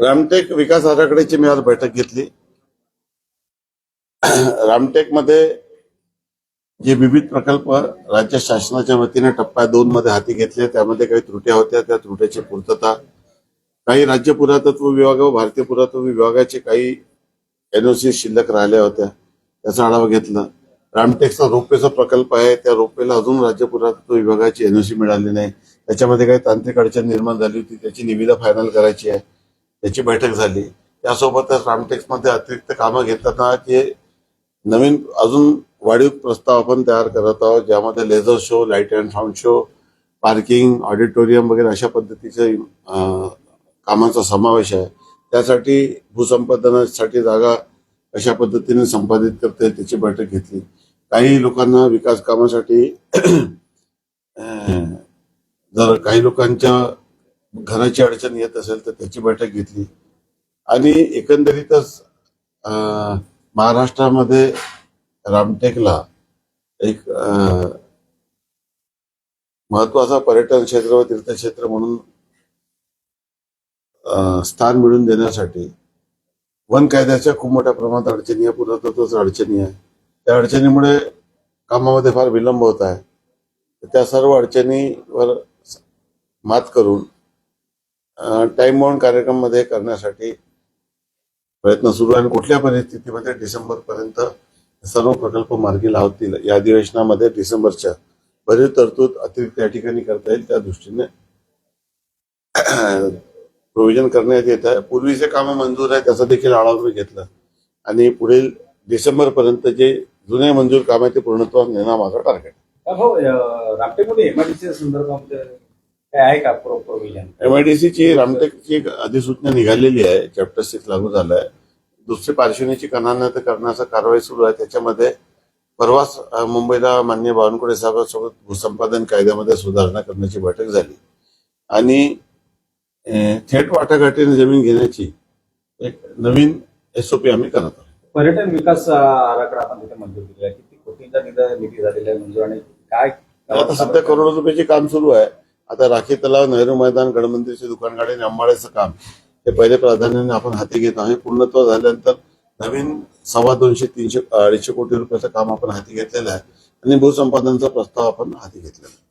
रामटेक विकास आराखड्याची मी आज बैठक घेतली. रामटेकमध्ये जे विविध प्रकल्प राज्य शासनाच्या वतीने टप्प्या दोन मध्ये हाती घेतले. त्यामध्ये काही त्रुट्या होत्या. त्या त्रुट्याची पूर्तता काही राज्य पुरातत्व विभाग व भारतीय पुरातत्व विभागाचे काही एनओसी शिल्लक राहिल्या होत्या. त्याचा आढावा घेतला. रामटेकचा रोपवेचा प्रकल्प आहे. त्या रोपवेला अजून राज्य पुरातत्व विभागाची एनओसी मिळाली नाही. त्याच्यामध्ये काही तांत्रिक अडचण निर्माण झाली होती. त्याची निविदा फायनल करायची आहे. त्याची बैठक झाली. त्यासोबतच रामटेक्समध्ये अतिरिक्त कामं घेताना जे नवीन अजून वाढीव प्रस्ताव आपण तयार करत आहोत ज्यामध्ये laser show light and sound show parking auditorium वगैरे अशा पद्धतीचे कामांचा समावेश आहे. त्यासाठी भूसंपादनासाठी जागा अशा पद्धतीने संपादित करते त्याची बैठक घेतली. काही लोकांना विकास कामासाठी जर काही लोकांच्या घराची अडचण येत असेल तर त्याची बैठक घेतली. आणि एकंदरीतच अं, महाराष्ट्रामध्ये रामटेकला एक महत्त्वाचा पर्यटन क्षेत्र व तीर्थक्षेत्र म्हणून स्थान मिळवून देण्यासाठी वन कायद्याच्या खूप मोठ्या प्रमाणात अडचणी आहे पुरातत्वच अडचणी आहे. त्या अडचणीमुळे कामामध्ये फार विलंब होत आहे. त्या सर्व अडचणीवर मात करून टाईम बाउंड कार्यक्रममध्ये करण्यासाठी प्रयत्न सुरू आहे. आणि कुठल्या परिस्थितीमध्ये डिसेंबरपर्यंत सर्व प्रकल्प मार्गी लावतील या अधिवेशनामध्ये डिसेंबरच्या बरीच तरतूद अतिरिक्त या ठिकाणी करता येईल. त्या दृष्टीने प्रोव्हिजन करण्यात येत आहे. पूर्वीचे कामं मंजूर आहे त्याचा देखील आढावा घेतला. आणि पुढील डिसेंबरपर्यंत जे जुने मंजूर काम आहे ते पूर्णत्वास नेणं माझं टार्गेट रामटेकमध्ये एमआयडीसी संदर्भामध्ये काय आहे का प्रोव्हिजन एमआयडीसीची रामटेकची एक अधिसूचना निघालेली आहे. चॅप्टर सिक्स लागू झालं आहे दुसरी पार्श्वनीची कनानत करण्याचा कारवाई सुरू आहे. त्याच्यामध्ये परवाच मुंबईला मान्य बावनकुळे साहेबांसोबत भूसंपादन कायद्यामध्ये सुधारणा करण्याची बैठक झाली. आणि थेट वाटाघाटीने जमीन घेण्याची एक नवीन एसओपी आम्ही करत आहोत. पर्यटन विकास आराखडा आपण तिथे मंजूर केलेला आहे. किती कोटींचा निधी निधी झालेला आहे मंजूर आणि काय आता सध्या करोडो रुपयाचे काम सुरू आहे. आता राखी तलाव नेहरू मैदान गडमंदिरचे दुकान गाडी आणि अंबाड्याचं काम हे पहिले प्राधान्याने आपण हाती घेत. आहोत हे पूर्णत्व झाल्यानंतर नवीन सव्वा दोनशे तीनशे अडीचशे कोटी रुपयाचं काम आपण हाती घेतलेलं आहे. आणि भूसंपादनचा प्रस्ताव आपण हाती घेतलेला आहे.